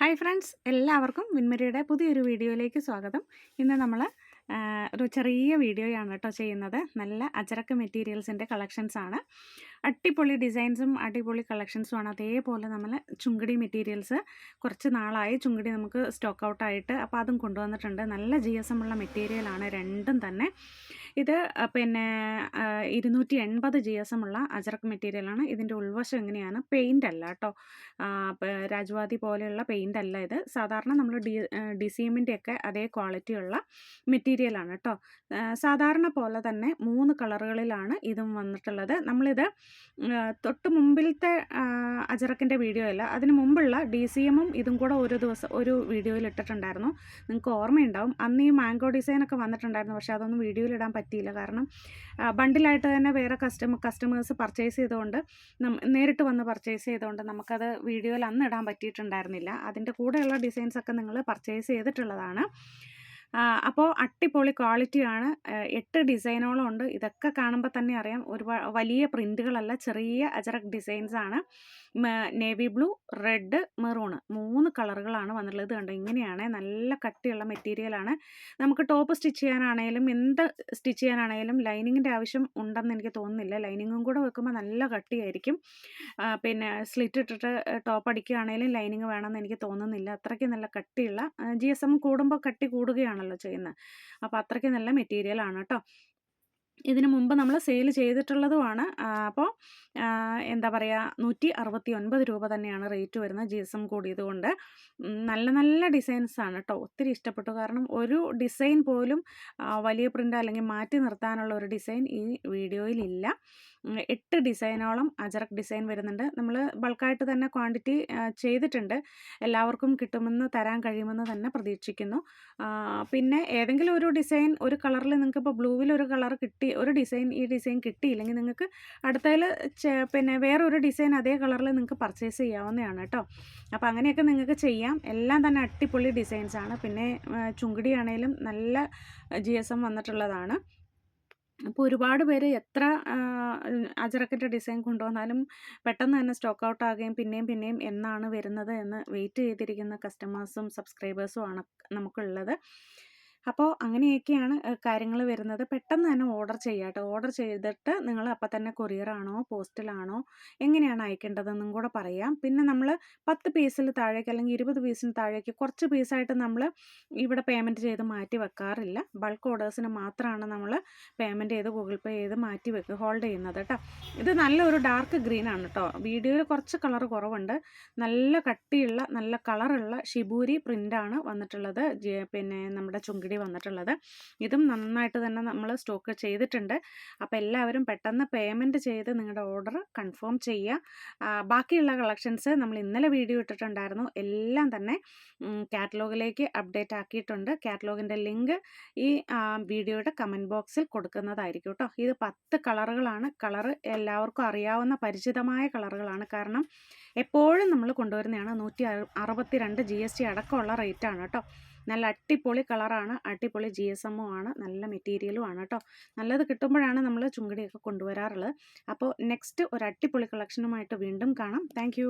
Hi friends എല്ലാവർക്കും വിൻമരിയുടെ പുതിയൊരു വീഡിയോയിലേക്ക് സ്വാഗതം. ഇന്ന് നമ്മൾ ഒരു ചെറിയ വീഡിയോയാണ് കേട്ടോ ചെയ്യുന്നത്. നല്ല അച്ചരക്ക് മെറ്റീരിയൽസിന്റെ കളക്ഷൻസാണ് അടിപൊളി ഡിസൈൻസും അടിപൊളി കളക്ഷൻസുമാണ് അതേപോലെ നമ്മൾ ചുങ്കടി മെറ്റീരിയൽസ് കുറച്ച് നാളായി ചുങ്കടി നമുക്ക് സ്റ്റോക്ക് ഔട്ടായിട്ട് അപ്പോൾ അതും കൊണ്ടുവന്നിട്ടുണ്ട്. നല്ല ജി എസ് എം ഉള്ള മെറ്റീരിയലാണ് രണ്ടും തന്നെ. ഇത് പിന്നെ ഇരുന്നൂറ്റി എൺപത് ജി എസ് എം ഉള്ള അജറക് മെറ്റീരിയലാണ് ഇതിന്റെ ഉൾവശം എങ്ങനെയാണ് പെയിന്റ് അല്ല കേട്ടോ രാജവാദി പോലെയുള്ള പെയിന്റ് അല്ല ഇത്. സാധാരണ നമ്മൾ ഡി ഡി സി എമ്മിന്റെയൊക്കെ അതേ ക്വാളിറ്റിയുള്ള മെറ്റീരിയലാണ് കേട്ടോ സാധാരണ പോലെ തന്നെ മൂന്ന് കളറുകളിലാണ് ഇതും വന്നിട്ടുള്ളത്. നമ്മളിത് തൊട്ട് മുമ്പിലത്തെ അജറക്കിന്റെ വീഡിയോ അല്ല അതിന് മുമ്പുള്ള ഡി സി എമ്മും ഇതും കൂടെ ഒരു ദിവസം ഒരു വീഡിയോയിൽ ഇട്ടിട്ടുണ്ടായിരുന്നു. നിങ്ങൾക്ക് ഓർമ്മയുണ്ടാവും. അന്ന് ഈ മാംഗോ ഡിസൈനൊക്കെ വന്നിട്ടുണ്ടായിരുന്നു. പക്ഷേ അതൊന്നും വീഡിയോയിൽ ഇടാൻ പറ്റിയില്ല. കാരണം ബണ്ടിലായിട്ട് തന്നെ വേറെ കസ്റ്റമർ കസ്റ്റമേഴ്സ് പർച്ചേസ് ചെയ്തുകൊണ്ട് നേരിട്ട് വന്ന് പർച്ചേസ് ചെയ്തുകൊണ്ട് നമുക്കത് വീഡിയോയിൽ അന്ന് ഇടാൻ പറ്റിയിട്ടുണ്ടായിരുന്നില്ല. അതിന്റെ കൂടെയുള്ള ഡിസൈൻസൊക്കെ നിങ്ങൾ പർച്ചേസ് ചെയ്തിട്ടുള്ളതാണ്. അപ്പോൾ ക്വാളിറ്റി ക്വാളിറ്റിയാണ് എട്ട് ഡിസൈനോളം ഉണ്ട്. ഇതൊക്കെ കാണുമ്പോൾ തന്നെ അറിയാം ഒരുപാട് വലിയ പ്രിന്റുകളല്ല ചെറിയ അജറക് ഡിസൈൻസ് ആണ്. നേവി ബ്ലൂ റെഡ് മെറൂണ് മൂന്ന് കളറുകളാണ് വന്നിട്ടുള്ളത് കണ്ടു? ഇങ്ങനെയാണ് നല്ല കട്ടിയുള്ള മെറ്റീരിയലാണ് നമുക്ക് ടോപ്പ് സ്റ്റിച്ച് ചെയ്യാനാണേലും എന്ത് സ്റ്റിച്ച് ചെയ്യാനാണേലും ലൈനിങ്ങിന്റെ ആവശ്യം ഉണ്ടെന്ന് എനിക്ക് തോന്നുന്നില്ല. ലൈനിങ്ങും കൂടെ വെക്കുമ്പോൾ നല്ല കട്ടിയായിരിക്കും. പിന്നെ സ്ലിറ്റ് ഇട്ടിട്ട് ടോപ്പ് അടിക്കുകയാണെങ്കിലും ലൈനിങ് വേണമെന്ന് എനിക്ക് തോന്നുന്നില്ല. അത്രയ്ക്ക് നല്ല കട്ടിയുള്ള ജി എസ് എം കൂടുമ്പോൾ കട്ടി കൂടുകയാണല്ലോ ചെയ്യുന്നത്. അപ്പോൾ അത്രയ്ക്ക് നല്ല മെറ്റീരിയലാണ് കേട്ടോ. ഇതിനു മുമ്പ് നമ്മൾ സെയിൽ ചെയ്തിട്ടുള്ളതുമാണ് അപ്പോൾ എന്താ പറയുക നൂറ്റി അറുപത്തി ഒൻപത് രൂപ തന്നെയാണ് റേറ്റ് വരുന്നത് ജി എസ് എം കൂടിയതുകൊണ്ട് നല്ല നല്ല ഡിസൈൻസ് ആണ് കേട്ടോ ഒത്തിരി ഇഷ്ടപ്പെട്ടു. കാരണം ഒരു ഡിസൈൻ പോലും വലിയ പ്രിന്റ് അല്ലെങ്കിൽ മാറ്റി നിർത്താനുള്ള ഒരു ഡിസൈൻ ഈ വീഡിയോയിലില്ല. എട്ട് ഡിസൈനോളം അജറക് ഡിസൈൻ വരുന്നുണ്ട്. നമ്മൾ ബൾക്കായിട്ട് തന്നെ ക്വാണ്ടിറ്റി ചെയ്തിട്ടുണ്ട്. എല്ലാവർക്കും കിട്ടുമെന്ന് തരാൻ കഴിയുമെന്ന് തന്നെ പ്രതീക്ഷിക്കുന്നു. പിന്നെ ഏതെങ്കിലും ഒരു ഡിസൈൻ ഒരു കളറിൽ നിങ്ങൾക്ക് ഇപ്പോൾ ബ്ലൂവിൽ ഒരു കളർ കിട്ടി ഒരു ഡിസൈൻ ഈ ഡിസൈൻ കിട്ടിയില്ലെങ്കിൽ നിങ്ങൾക്ക് അടുത്തതിൽ പിന്നെ വേറൊരു ഡിസൈൻ അതേ കളറിൽ നിങ്ങൾക്ക് പർച്ചേസ് ചെയ്യാവുന്നതാണ് കേട്ടോ അപ്പോൾ അങ്ങനെയൊക്കെ നിങ്ങൾക്ക് ചെയ്യാം. എല്ലാം തന്നെ അടിപൊളി ഡിസൈൻസാണ് പിന്നെ ചുങ്കിടി ആണെങ്കിലും നല്ല ജി എസ് എം വന്നിട്ടുള്ളതാണ്. അപ്പോൾ ഒരുപാട് പേര് എത്ര അജറക്കിന്റെ ഡിസൈൻ കൊണ്ടുവന്നാലും പെട്ടെന്ന് തന്നെ സ്റ്റോക്ക് ഔട്ട് ആകുകയും പിന്നെയും പിന്നെയും എന്നാണ് വരുന്നത് എന്ന് വെയിറ്റ് ചെയ്തിരിക്കുന്ന കസ്റ്റമേഴ്സും സബ്സ്ക്രൈബേഴ്സും ആണ് നമുക്കുള്ളത്. അപ്പോൾ അങ്ങനെയൊക്കെയാണ് കാര്യങ്ങൾ വരുന്നത്. പെട്ടെന്ന് തന്നെ ഓർഡർ ചെയ്യാട്ടോ ഓർഡർ ചെയ്തിട്ട് നിങ്ങൾ അപ്പം തന്നെ കൊറിയറാണോ പോസ്റ്റിലാണോ എങ്ങനെയാണ് അയക്കേണ്ടതെന്നും കൂടെ പറയാം. പിന്നെ നമ്മൾ പത്ത് പീസിൽ താഴേക്ക് അല്ലെങ്കിൽ ഇരുപത് പീസിന് താഴേക്ക് കുറച്ച് പീസായിട്ട് നമ്മൾ ഇവിടെ പേയ്മെന്റ് ചെയ്ത് മാറ്റി വെക്കാറില്ല. ബൾക്ക് ഓർഡേഴ്സിന് മാത്രമാണ് നമ്മൾ പേയ്മെന്റ് ചെയ്ത് ഗൂഗിൾ പേ ചെയ്ത് മാറ്റി വെക്കുക ഹോൾഡ് ചെയ്യുന്നത് കേട്ടോ. ഇത് നല്ലൊരു ഡാർക്ക് ഗ്രീൻ ആണ് കേട്ടോ. വീഡിയോയിൽ കുറച്ച് കളർ കുറവുണ്ട്. നല്ല കട്ടിയുള്ള നല്ല കളറുള്ള ഷിബൂരി പ്രിന്റാണ് വന്നിട്ടുള്ളത്. പിന്നെ നമ്മുടെ ചുങ്കിടി വന്നിട്ടുള്ളത്. ഇതും നന്നായിട്ട് തന്നെ നമ്മൾ സ്റ്റോക്ക് ചെയ്തിട്ടുണ്ട്. അപ്പോൾ എല്ലാവരും പെട്ടെന്ന് പേയ്മെന്റ് ചെയ്ത് നിങ്ങളുടെ ഓർഡർ കൺഫേം ചെയ്യുക. ബാക്കിയുള്ള കളക്ഷൻസ് നമ്മൾ ഇന്നലെ വീഡിയോ ഇട്ടിട്ടുണ്ടായിരുന്നു. എല്ലാം തന്നെ കാറ്റലോഗിലേക്ക് അപ്ഡേറ്റ് ആക്കിയിട്ടുണ്ട്. കാറ്റലോഗിന്റെ ലിങ്ക് ഈ വീഡിയോയുടെ കമന്റ് ബോക്സിൽ കൊടുക്കുന്നതായിരിക്കും കേട്ടോ ഇത് പത്ത് കളറുകളാണ്. കളർ എല്ലാവർക്കും അറിയാവുന്ന പരിചിതമായ കളറുകളാണ്. കാരണം എപ്പോഴും നമ്മൾ കൊണ്ടുവരുന്നതാണ് നൂറ്റി അറുപത്തി രണ്ട് ജി എസ് ടി അടക്കമുള്ള റേറ്റാണ് കേട്ടോ നല്ല അടിപൊളി കളറാണ് അടിപൊളി ജി എസ് എമ്മും ആണ് നല്ല മെറ്റീരിയലും ആണ് കേട്ടോ നല്ലത് കിട്ടുമ്പോഴാണ് നമ്മൾ ചുങ്കടിയൊക്കെ കൊണ്ടുവരാറുള്ളത്. അപ്പോൾ നെക്സ്റ്റ് ഒരു അടിപൊളി കളക്ഷനുമായിട്ട് വീണ്ടും കാണാം. താങ്ക്